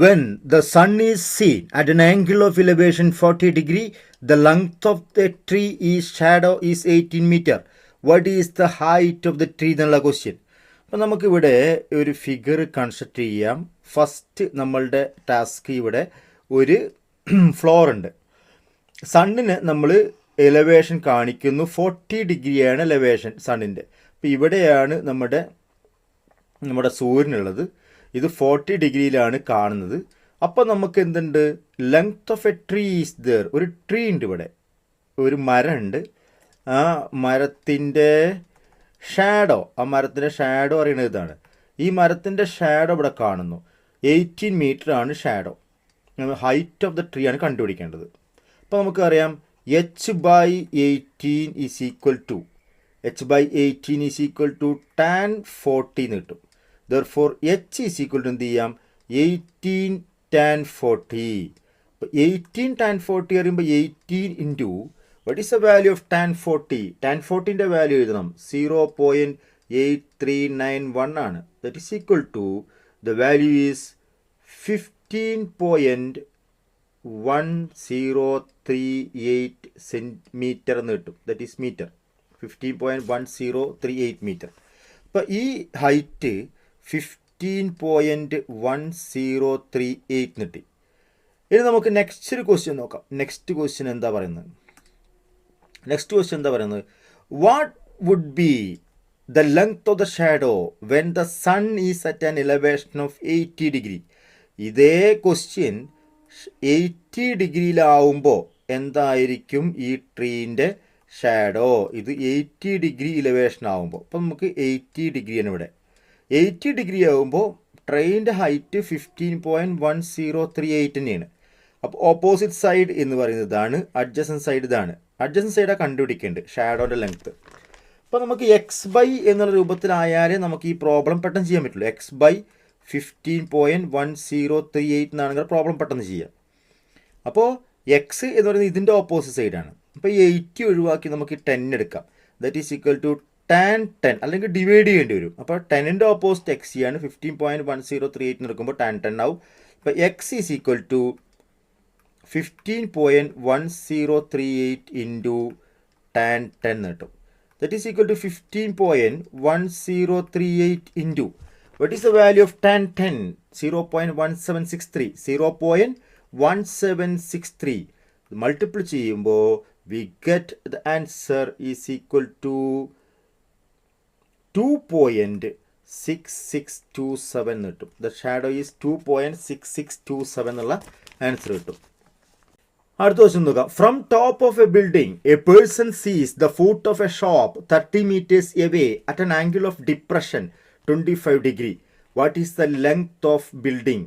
when the sun is seen at an angle of elevation 40 degree the length of the tree is shadow is 18 meter. What is the height of the tree എന്നുള്ള question അപ്പം നമുക്കിവിടെ ഒരു figure construct ചെയ്യാം. First നമ്മളുടെ task ഇവിടെ ഒരു floor ഉണ്ട്. സണ്ണിന് നമ്മൾ എലവേഷൻ കാണിക്കുന്നു. ഫോർട്ടി ഡിഗ്രിയാണ് എലവേഷൻ സണ്ണിന്റെ അപ്പോൾ ഇവിടെയാണ് നമ്മുടെ നമ്മുടെ സൂര്യനുള്ളത്. ഇത് ഫോർട്ടി ഡിഗ്രിയിലാണ് കാണുന്നത്. അപ്പോൾ നമുക്ക് എന്തുണ്ട്? Length of a tree is there ഒരു ട്രീ ഉണ്ട് ഇവിടെ. ഒരു മരമുണ്ട്. ആ മരത്തിന്റെ ഷാഡോ ആ മരത്തിന്റെ ഷാഡോ അറിയണത് ഇതാണ്. ഈ മരത്തിന്റെ ഷാഡോ ഇവിടെ കാണുന്നു. എയ്റ്റീൻ മീറ്റർ ആണ് shadow height of the tree ആണ് കണ്ടുപിടിക്കേണ്ടത്. അപ്പോൾ നമുക്കറിയാം H by eighteen is equal to H by eighteen is equal to tan fourteen കിട്ടും. Therefore H is equal to എന്ത് ചെയ്യാം? എയ്റ്റീൻ ടാൻ ഫോർട്ടി അപ്പോൾ എയ്റ്റീൻ ടാൻ ഫോർട്ടി അറിയുമ്പോൾ eighteen into what is the value of tan forty tan ഫോർട്ടീന്റെ value എഴുതണം. Zero point eight three nine one ആണ്. That is equal to the value is fifteen point one zero three eight centimeter എന്ന് കിട്ടും. That is meter fifteen point one zero three eight meter അപ്പോൾ ഈ height fifteen point one zero three eight കിട്ടി ഇനി നമുക്ക് next ഒരു question നോക്കാം. Next question എന്താ പറയുന്നത്? നെക്സ്റ്റ് ക്വസ്റ്റ്യൻ എന്താ പറയുന്നത്? What would be the length of the shadow when the sun is at an elevation of eighty degree ഇതേ ക്വസ്റ്റ്യൻ എയ്റ്റി ഡിഗ്രിയിലാവുമ്പോൾ എന്തായിരിക്കും ഈ ട്രീന്റെ ഷാഡോ ഇത് എയ്റ്റി ഡിഗ്രി ഇലവേഷൻ ആവുമ്പോൾ അപ്പം നമുക്ക് എയ്റ്റി ഡിഗ്രിയാണ് ഇവിടെ. എയ്റ്റി ഡിഗ്രി ആകുമ്പോൾ ട്രെയിനിന്റെ height fifteen point one zero three eight തന്നെയാണ്. അപ്പോൾ ഓപ്പോസിറ്റ് സൈഡ് എന്ന് പറയുന്നത് ഇതാണ് അഡ്ജസൻ സൈഡ് ഇതാണ് അഡ്ജസൻ സൈഡാണ് കണ്ടുപിടിക്കേണ്ടത് ഷാഡോന്റെ ലെങ്ത്ത് അപ്പോൾ നമുക്ക് എക്സ് ബൈ എന്നുള്ള രൂപത്തിലായാലേ നമുക്ക് ഈ പ്രോബ്ലം പെട്ടെന്ന് ചെയ്യാൻ പറ്റുള്ളൂ. X by fifteen point one zero three eight എന്നാണെങ്കിൽ പ്രോബ്ലം പെട്ടെന്ന് ചെയ്യാം. അപ്പോൾ എക്സ് എന്ന് പറയുന്നത് ഇതിന്റെ ഓപ്പോസിറ്റ് സൈഡാണ് അപ്പോൾ ഈ എയ്റ്റി ഒഴിവാക്കി നമുക്ക് ടെൻ എടുക്കാം. That is equal to tan ten അല്ലെങ്കിൽ ഡിവൈഡ് ചെയ്യേണ്ടി വരും. അപ്പോൾ ടെന്നിന്റെ ഓപ്പോസിറ്റ് എക്സ് ആണ് fifteen point one zero three eight നിൽക്കുമ്പോൾ ടാൻ ടെൻ ആവും. ഇപ്പോൾ x is equal to fifteen point one zero three eight into tan ten കിട്ടും. That is equal to fifteen point one zero three eight into what is the value of tan ten zero point one seven six three zero point one seven six three multiple ചെയ്യുമ്പോൾ we get the answer is equal to two point six six two seven കിട്ടും. The shadow is two point six six two seven എന്നുള്ള answer കിട്ടും. അടുത്ത question നോക്കാം. From top of a building a person sees the foot of a shop thirty metres away at an angle of depression twenty five degree what is the length of building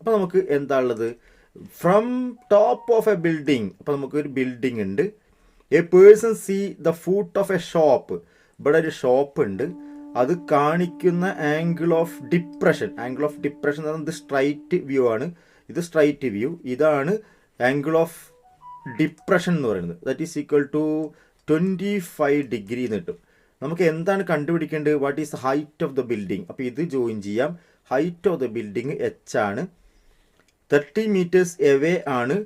അപ്പോൾ നമുക്ക് എന്താ ഉള്ളത് from top of a building അപ്പോൾ നമുക്ക് ഒരു building ഉണ്ട്. A person see the foot of a shop ഇവിടെ ഒരു ഷോപ്പ് ഉണ്ട്. അത് കാണിക്കുന്ന angle of depression angle of depression എന്ന് പറയുന്നത് സ്ട്രൈറ്റ് വ്യൂ ആണ്. ഇത് സ്ട്രൈറ്റ് വ്യൂ ഇതാണ് ആംഗിൾ ഓഫ് ഡിപ്രഷൻ എന്ന് പറയുന്നത്. That is equal to twenty five degree എന്ന് കിട്ടും. നമുക്ക് എന്താണ് കണ്ടുപിടിക്കേണ്ടത്? What is height of the building അപ്പോൾ ഇത് ജോയിൻ ചെയ്യാം. Height of the building H ആണ്. തേർട്ടി മീറ്റേഴ്സ് എവേ ആണ്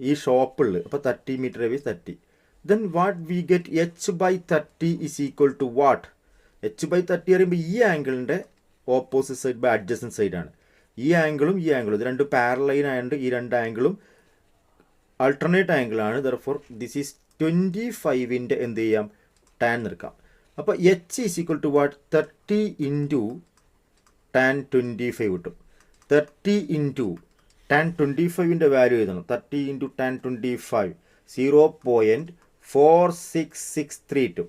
ഈ ഷോപ്പുള്ളത് അപ്പോൾ thirty metre away thirty then what we get H by thirty is equal to what H by thirty പറയുമ്പോൾ ഈ ആംഗിളിന്റെ ഓപ്പോസിറ്റ് സൈഡ് ബൈ അഡ്ജസ്റ്റൻ സൈഡാണ് ഈ ആംഗിളും ഈ ആംഗിളും ഇത് രണ്ട് പാരലൈൻ ആയതുകൊണ്ട് ഈ രണ്ട് ആംഗിളും ആൾട്ടർനേറ്റ് ആംഗിളാണ് ദർഫോർ ദിസ് ഈസ് ട്വന്റി ഫൈവിന്റെ എന്ത് ചെയ്യാം? ടാൻ നിൽക്കാം അപ്പോൾ H is equal to what thirty into tan twenty five കിട്ടും. തേർട്ടി ഇന്റു ടാൻ ട്വന്റി ഫൈവിന്റെ വാല്യൂ എഴുതണം. Thirty into tan twenty five zero point four six six three two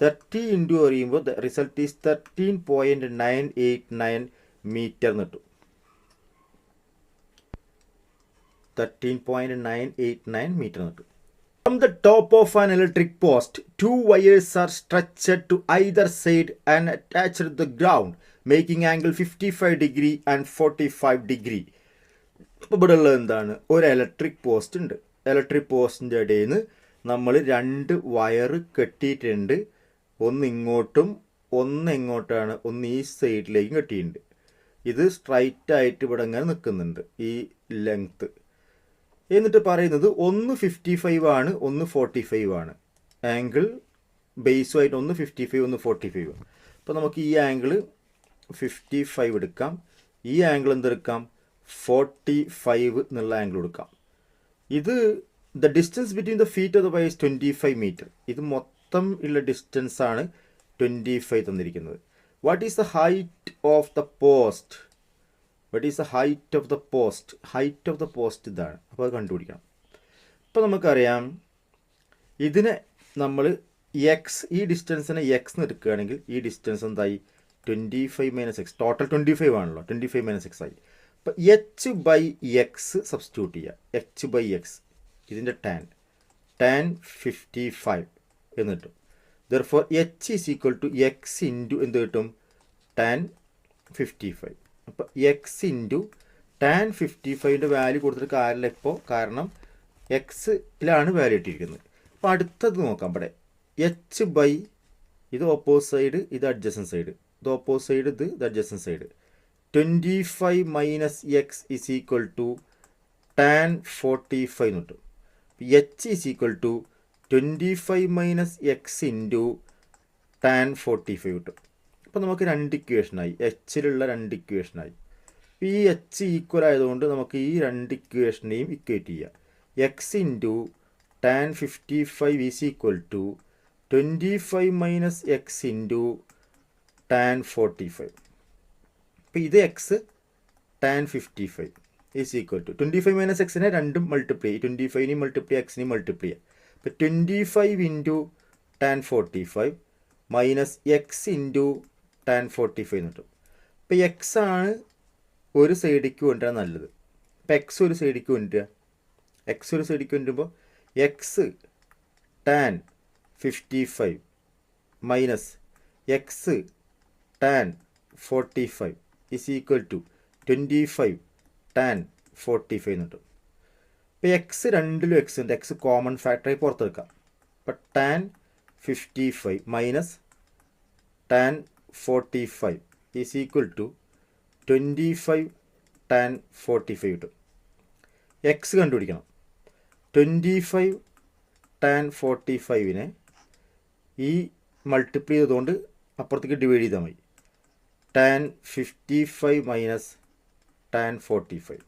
thirty into പറയുമ്പോൾ the result is thirteen point nine eight nine meter എന്ന് കിട്ടും. Thirteen point nine eight nine meter എന്ന് കിട്ടും. From the top of an electric post, two wires are stretched to either side and attached to the ground, making angle 55 degree and 45 degree. ഇപ്പോൾ ഇവിടെ ഉള്ളത് എന്താണ്? ഒരു electric post ഉണ്ട്. Electric പോസ്റ്റിന്റെ ഇടയിൽ നിന്ന് നമ്മൾ രണ്ട് വയറ് കെട്ടിയിട്ടുണ്ട്. ഒന്ന് ഇങ്ങോട്ടും ഒന്ന് എങ്ങോട്ടാണ് ഒന്ന് ഈ സൈഡിലേക്കും കെട്ടിയിട്ടുണ്ട്. ഇത് സ്ട്രൈറ്റ് ആയിട്ട് ഇവിടെ ഇങ്ങനെ നിൽക്കുന്നുണ്ട് ഈ ലെങ്ത്ത് എന്നിട്ട് പറയുന്നത് ഒന്ന് ഫിഫ്റ്റി ഫൈവ് ആണ് ഒന്ന് ഫോർട്ടി ഫൈവ് ആണ്. ആംഗിൾ ബേസുമായിട്ട് ഒന്ന് ഫിഫ്റ്റി ഫൈവ് ഒന്ന് ഫോർട്ടി ഫൈവ് അപ്പോൾ നമുക്ക് ഈ ആംഗിൾ ഫിഫ്റ്റി ഫൈവ് എടുക്കാം. ഈ ആംഗിൾ എന്തെടുക്കാം? ഫോർട്ടി ഫൈവ് എന്നുള്ള ആംഗിൾ എടുക്കാം. ഇത് the distance between the feet of the wise twenty five meter ഇത് മൊത്തം ഉള്ള ഡിസ്റ്റൻസ് ആണ് ട്വന്റി ഫൈവ് തന്നിരിക്കുന്നത്. What is the height of the post what is the height of the post height of the post ഇതാണ്. അപ്പോൾ അത് കണ്ടുപിടിക്കണം. ഇപ്പോൾ നമുക്കറിയാം ഇതിനെ നമ്മൾ എക്സ് ഈ ഡിസ്റ്റൻസിനെ എക്സ് എടുക്കുകയാണെങ്കിൽ ഈ ഡിസ്റ്റൻസ് എന്തായി? Twenty five minus X total twenty five ആണല്ലോ. ട്വന്റി ഫൈവ് മൈനസ് എക്സ് ആയി. അപ്പോൾ എച്ച് ബൈ എക്സ് സബ്സ്റ്റിറ്റ്യൂട്ട് ചെയ്യുക. എച്ച് ബൈ എക്സ് ഇതിന്റെ ടാൻ ടാൻ ഫിഫ്റ്റി ഫൈവ് എന്ന് കിട്ടും. Therefore H is equal to X into എന്ത് കിട്ടും? ടാൻ ഫിഫ്റ്റി ഫൈവ് അപ്പോൾ എക്സ് ഇന്റു ടാൻ ഫിഫ്റ്റി ഫൈവിന്റെ വാല്യൂ കൊടുത്തിട്ട് കാര്യമില്ല ഇപ്പോൾ. കാരണം എക്സിലാണ് വാല്യൂ ഇട്ടിരിക്കുന്നത്. അപ്പോൾ അടുത്തത് നോക്കാം ഇവിടെ. എച്ച് ബൈ ഇത് ഓപ്പോസ് സൈഡ് ഇത് അഡ്ജസ്റ്റൻ സൈഡ് ഇത് ഓപ്പോസ് സൈഡ് ഇത് ഇത് adjacent side twenty five minus X is equal to tan forty five എന്ന് കിട്ടും. H is equal to twenty five minus X into tan forty five കിട്ടും. അപ്പോൾ നമുക്ക് രണ്ട് ഇക്വേഷനായി എച്ചിലുള്ള രണ്ട് ഇക്വേഷനായി ഈ എച്ച് ഈക്വൽ ആയതുകൊണ്ട് നമുക്ക് ഈ രണ്ട് ഇക്വേഷനെയും ഇക്വേറ്റ് ചെയ്യാം. X into tan fifty five is equal to twenty five minus X into tan forty five അപ്പോൾ ഇത് X tan fifty five is equal to twenty five minus എക്സിനെ രണ്ടും മൾട്ടിപ്ലൈ ട്വന്റി ഫൈവിനെയും മൾട്ടിപ്ലൈ എക്സിനെയും മൾട്ടിപ്ലൈ ചെയ്യുക അപ്പോൾ twenty five into tan forty five minus X into tan forty five എന്ന് കിട്ടും. അപ്പോൾ എക്സ് ആണ് ഒരു സൈഡിക്ക് കൊണ്ടുവരാൻ നല്ലത്. അപ്പോൾ എക്സ് ഒരു സൈഡിക്ക് കൊണ്ടുവരിക എക്സ് ഒരു സൈഡിക്ക് കൊണ്ടുവരുമ്പോൾ x tan fifty five minus x tan forty five is equal to twenty five tan forty five കിട്ടും ഇപ്പോൾ എക്സ് രണ്ടിലും എക്സ് ഉണ്ട്. എക്സ് കോമൺ ഫാക്ടറായി പുറത്തെടുക്കാം. അപ്പോൾ tan fifty five minus tan forty five is equal to twenty five tan forty five കിട്ടും. X കണ്ടുപിടിക്കണം. Twenty five tan forty ഫൈവിനെ ഈ മൾട്ടിപ്ലൈ ചെയ്തുകൊണ്ട് അപ്പുറത്തേക്ക് ഡിവൈഡ് ചെയ്താൽ മതി. Tan fifty five minus tan forty five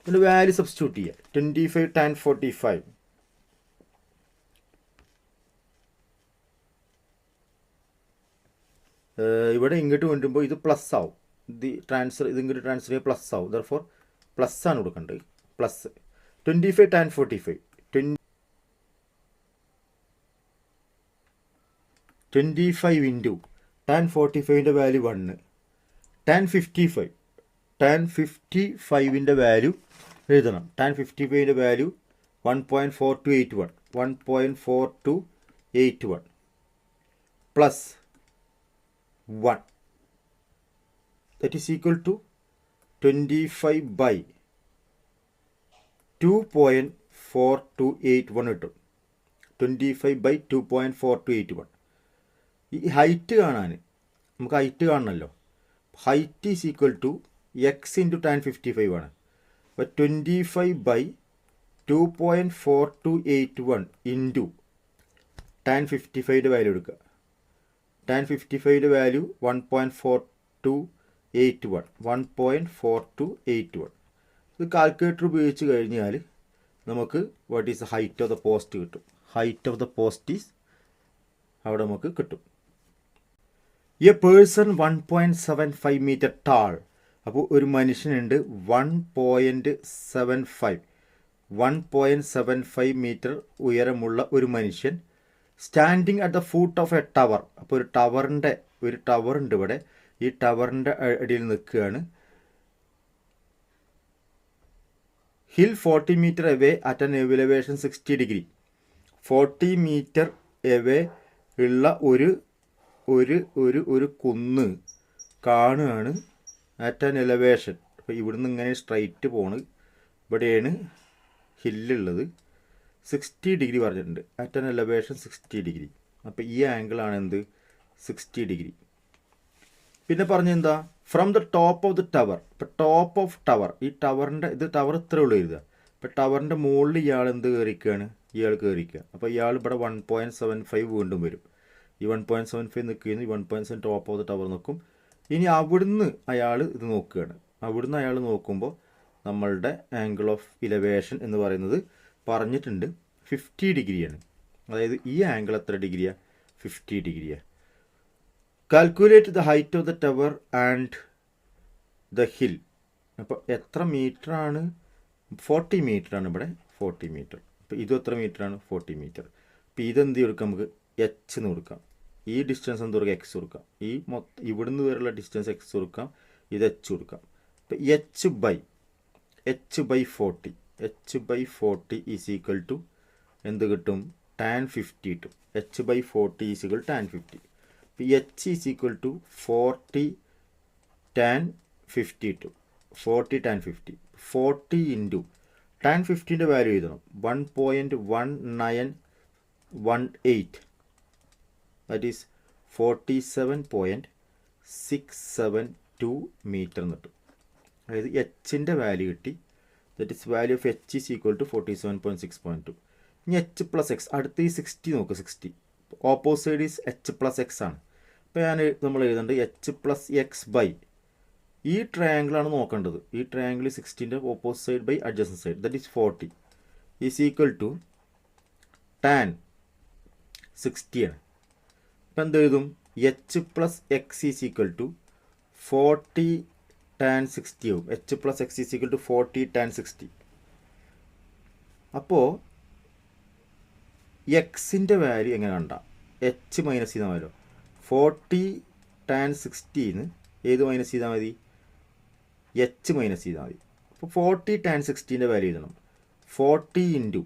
ഇതിന്റെ വാല്യൂ സബ്സ്റ്റിറ്റ്യൂട്ട് ചെയ്യുക twenty five tan forty five ഇവിടെ ഇങ്ങോട്ട് കൊണ്ടുമ്പോൾ ഇത് പ്ലസ് ആവും. ഇത് ട്രാൻസ്ഫർ ഇത് ഇങ്ങോട്ട് ട്രാൻസ്ഫർ ചെയ്യുക പ്ലസ് ആവും. ദർഫോർ പ്ലസ് ആണ് കൊടുക്കേണ്ടത്. Plus twenty five tan forty five twenty five into tan forty ഫൈവിന്റെ value one tan fifty five tan fifty ഫൈവിന്റെ value എഴുതണം. Tan fifty ഫൈവിന്റെ value one point four two eight one one point four two eight one plus one that is equal to twenty five by two point four two eight one കിട്ടും. Twenty five by two point four two eight one ഈ height കാണാൻ നമുക്ക് height കാണണമല്ലോ height is equal to X into tan fifty five ആണ്. അപ്പോൾ twenty five by two point four two eight one into tan fifty ഫൈവിന്റെ value എടുക്കുക. Tan fifty ഫൈവിന്റെ value one point four two eight one one point four two eight one ഇത് calculator ഉപയോഗിച്ച് കഴിഞ്ഞാൽ നമുക്ക് what is height of the post കിട്ടും. Height of the post is അവിടെ നമുക്ക് കിട്ടും. A person one point seven five meter tall അപ്പോൾ ഒരു മനുഷ്യനുണ്ട് one point seven five one point seven five meter ഉയരമുള്ള ഒരു മനുഷ്യൻ standing at the foot of a tower അപ്പോൾ ഒരു ടവറിന്റെ ഒരു ടവർ ഉണ്ട് ഇവിടെ. ഈ ടവറിന്റെ അടിയിൽ നിൽക്കുകയാണ്. Hill forty meter away at an elevation sixty degree forty meter away ഉള്ള ഒരു ഒരു ഒരു ഒരു കുന്ന് കാണുകയാണ്. അറ്റ് ആൻ എലവേഷൻ അപ്പോൾ ഇവിടുന്ന് ഇങ്ങനെ സ്ട്രൈറ്റ് പോണ്. ഇവിടെയാണ് ഹില്ലുള്ളത് സിക്സ്റ്റി ഡിഗ്രി പറഞ്ഞിട്ടുണ്ട്. At an elevation sixty degree അപ്പോൾ ഈ ആംഗിളാണ് എന്ത്? സിക്സ്റ്റി ഡിഗ്രി പിന്നെ പറഞ്ഞെന്താ from the top of the tower ഇപ്പം ടോപ്പ് ഓഫ് ടവർ ഈ ടവറിന്റെ ഇത് ടവർ ഇത്ര ഉള്ളൂ എഴുതുക. ഇപ്പം ടവറിന്റെ മുകളിൽ ഇയാൾ എന്ത് കയറിക്കുകയാണ് ഇയാൾ കയറിക്കുക അപ്പോൾ ഇയാൾ ഇവിടെ വൺ പോയിന്റ് സെവൻ ഫൈവ് വീണ്ടും വരും. ഈ വൺ പോയിന്റ് സെവൻ ഫൈവ് നിൽക്കുന്നു. ഈ one point seven top of the tower നിൽക്കും. ഇനി അവിടുന്ന് അയാൾ ഇത് നോക്കുകയാണ്. അവിടുന്ന് അയാൾ നോക്കുമ്പോൾ നമ്മളുടെ ആംഗിൾ ഓഫ് ഇലവേഷൻ എന്ന് പറയുന്നത് പറഞ്ഞിട്ടുണ്ട് ഫിഫ്റ്റി ഡിഗ്രിയാണ്. അതായത് ഈ ആംഗിൾ എത്ര ഡിഗ്രിയാണ് ഫിഫ്റ്റി ഡിഗ്രിയാണ് calculate the height of the tower and the hill അപ്പോൾ എത്ര മീറ്ററാണ് ഫോർട്ടി മീറ്ററാണ് ഇവിടെ. ഫോർട്ടി മീറ്റർ അപ്പോൾ ഇതും എത്ര മീറ്ററാണ് ഫോർട്ടി മീറ്റർ അപ്പോൾ ഇതെന്ത് കൊടുക്കാം നമുക്ക് എച്ച് എന്ന് കൊടുക്കാം. ഈ ഡിസ്റ്റൻസ് എന്ത് കൊടുക്കുക എക്സ് കൊടുക്കാം? ഈ മൊത്തം ഇവിടുന്ന് വരെയുള്ള ഡിസ്റ്റൻസ് എക്സ് കൊടുക്കാം. ഇത് എച്ച് കൊടുക്കാം. അപ്പോൾ h by h by forty h by forty is equal to എന്ത് കിട്ടും? ടാൻ ഫിഫ്റ്റി കിട്ടും. H by forty is equal tan fifty അപ്പോൾ h is equal to forty tan fifty കിട്ടും. Forty tan fifty forty into tan ഫിഫ്റ്റീന്റെ value എഴുതണം. One point one nine one eight that is forty seven point six seven two meter എന്ന് കിട്ടും അതായത് എച്ചിന്റെ value കിട്ടി. That is value of h is equal to forty seven point six point two ഇനി H plus x അടുത്ത ഈ sixty നോക്കുക sixty opposite side is h plus x ആണ്. അപ്പോൾ ഞാൻ നമ്മൾ എഴുതേണ്ടത് എച്ച് പ്ലസ് എക്സ് ബൈ ഈ ട്രയാങ്കിളാണ് നോക്കേണ്ടത്. ഈ triangle സിക്സ്റ്റീന്റെ opposite side by adjacent side that is forty is equal to tan സിക്സ്റ്റിയാണ് ഇപ്പം എന്ത് എഴുതും h plus x is equal to forty tan sixty ആവും h plus x is equal to forty tan sixty അപ്പോൾ എക്സിന്റെ value എങ്ങനെ കണ്ട? H minus ചെയ്താൽ മതിയോ ഫോർട്ടി ടാൻ സിക്സ്റ്റീന്ന് ഏത് മൈനസ് ചെയ്താൽ മതി? എച്ച് മൈനസ് ചെയ്താൽ മതി. അപ്പോൾ ഫോർട്ടി ടാൻ സിക്സ്റ്റീന്റെ വാല്യൂ എഴുതണം. Forty into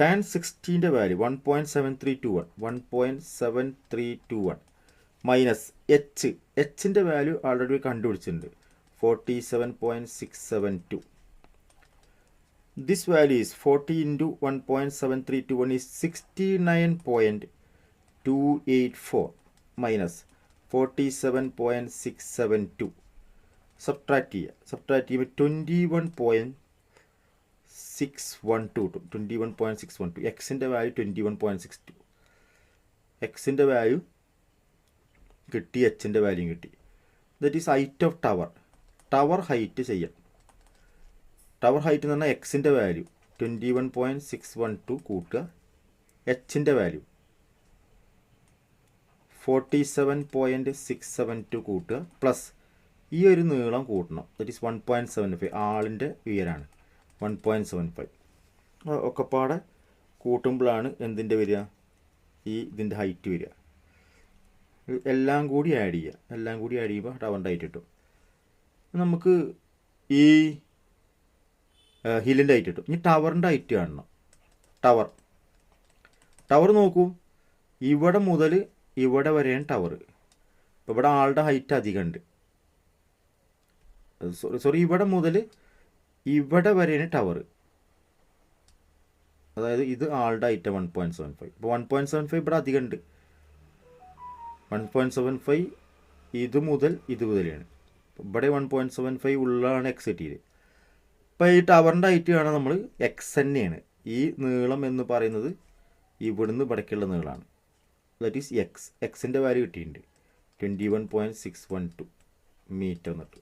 tan സിക്സ്റ്റീന്റെ value one point seven three two one one point seven three two one minus h എച്ചിന്റെ value already കണ്ടുപിടിച്ചിട്ടുണ്ട്. Forty seven point six seven two this value is forty into one point seven three two one is sixty nine point two eight four minus forty seven point six seven two subtract ചെയ്യുക. Subtract ചെയ്യുമ്പോൾ twenty one point six one two two twenty one point six one two എക്സിന്റെ value twenty one point six two എക്സിന്റെ value കിട്ടി എച്ചിന്റെ value കിട്ടി. That is height of tower tower height ചെയ്യാം tower height എന്ന് പറഞ്ഞാൽ എക്സിന്റെ value twenty one point six one two കൂട്ടുക. എച്ചിന്റെ value forty seven point six seven two കൂട്ടുക. പ്ലസ് ഈ ഒരു നീളം കൂട്ടണം. That is one point seven five ആളിന്റെ ഉയരാണ്. വൺ പോയിന്റ് സെവൻ ഫൈവ് ഒക്കെപ്പാടെ കൂട്ടുമ്പോഴാണ് എന്തിന്റെ വരിക? ഈ ഇതിന്റെ ഹൈറ്റ് വരിക. എല്ലാം കൂടി ആഡ് ചെയ്യുക. എല്ലാം കൂടി ആഡ് ചെയ്യുമ്പോൾ ടവറിന്റെ ഹൈറ്റ് കിട്ടും. നമുക്ക് ഈ ഹില്ലിന്റെ ഹൈറ്റ് കിട്ടും. ഇനി ടവറിന്റെ ഹൈറ്റ് കാണണം. ടവർ ടവർ നോക്കൂ. ഇവിടെ മുതൽ ഇവിടെ വരെയാണ് ടവർ ഇവിടെ ആളുടെ ഹൈറ്റ് അധികമുണ്ട്. സോറി സോറി ഇവിടെ മുതൽ ഇവിടെ വരെയാണ് ടവർ. അതായത് ഇത് ആളുടെ item one point seven five ഇപ്പോൾ വൺ പോയിന്റ് സെവൻ ഫൈവ് ഇവിടെ അധികം ഉണ്ട്. വൺ പോയിന്റ് സെവൻ ഫൈവ് ഇത് മുതൽ ഇത് മുതലാണ് ഇവിടെ വൺ പോയിന്റ് സെവൻ ഫൈവ് ഉള്ളതാണ് എക്സിറ്റ് ചെയ്ത് ഇപ്പോൾ ഈ ടവറിന്റെ ഹൈറ്റ് ആണ് നമ്മൾ എക്സ് തന്നെയാണ്. ഈ നീളം എന്ന് പറയുന്നത് ഇവിടുന്ന് ഇവിടേക്കുള്ള നീളമാണ് ദാറ്റ് ഈസ് എക്സ് എക്സിന്റെ വാല്യൂ കിട്ടിയിട്ടുണ്ട്. Twenty one point six one two meter എന്നിട്ട്.